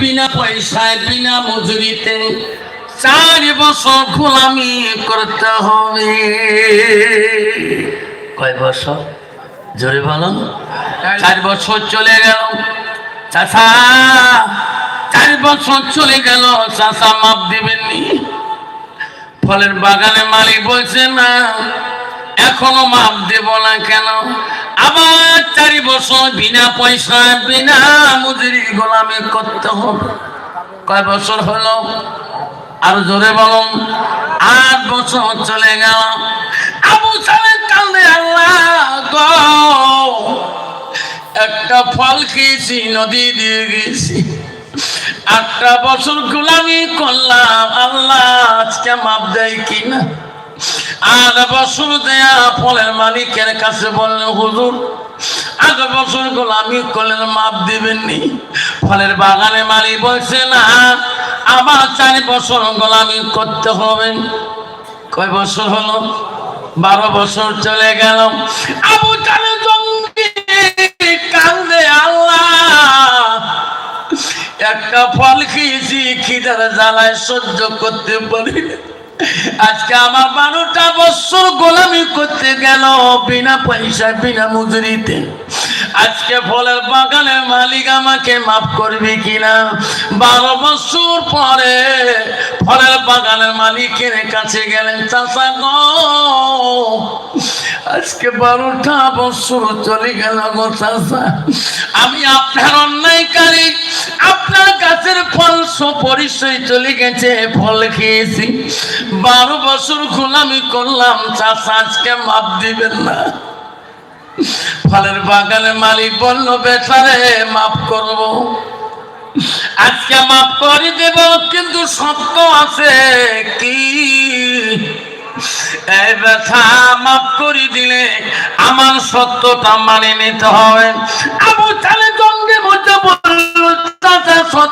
বিনা পয়সায়, বিনা মজুরিতে চার বছর গোলামি করতে হবে। কয় বছর? জোরে বলুন চার বছর চলে গেল। চাষা চার বছর চলে গেল। মাপ দিবেননি। ফলের বাগানে মালিক বলছে, না, এখনও মাপ দেব না কেন? আবার চারি বছর বিনা পয়সা বিনা মজুরি গোলামি করতে হবে। কয় বছর হলো? আর জোরে বলুন। আট বছর চলে গেল। আবু সালের কান্দে আল্লাহ একটা ফল খেয়েছি, নদী দিয়ে গেছি। আটটা বছর গোলামি করলাম, আল্লাহ আজকে মাপ দেয় কিনা? আট বছর দেয়া ফলের মালিকের কাছে বললেন হুজুর আট বছর গোলামি করলেন, মাপ দিবেননি। ফলের বাগানে মালিক বলছে, না আবার চার বছর গোলামি করতে হবে। কয় বছর হলো? বারো বছর চলে গেল। আবু চালে জঙ্গি কান্দে আল্লাহ, একটা ফল খেয়েছি, খিদার জ্বালায় সহ্য করতে পারি। আজকে আমার বারোটা বছর গোলামি করতে গেল বিনা পয়সায়, বিনা মজুরিতে। আজকে ফলের বাগানের মালিক আমাকে মাফ করবে কিনা? বারো বছর পরে ফলের বাগানের মালিকের কাছে গেলেন চাষা গো, আজকে বারোটা বছর চলে গেল গো চাষা আমি আপনার অন্যায়কারী, আপনার গাছের ফল ফলের বাগানের মালিক বলল, বেচারে মাফ করব। আজকে মাফ করে দেব, কিন্তু সত্য আছে কি? মাফ করে দিলে আমার সত্যটা মানে নিতে হবে। আবু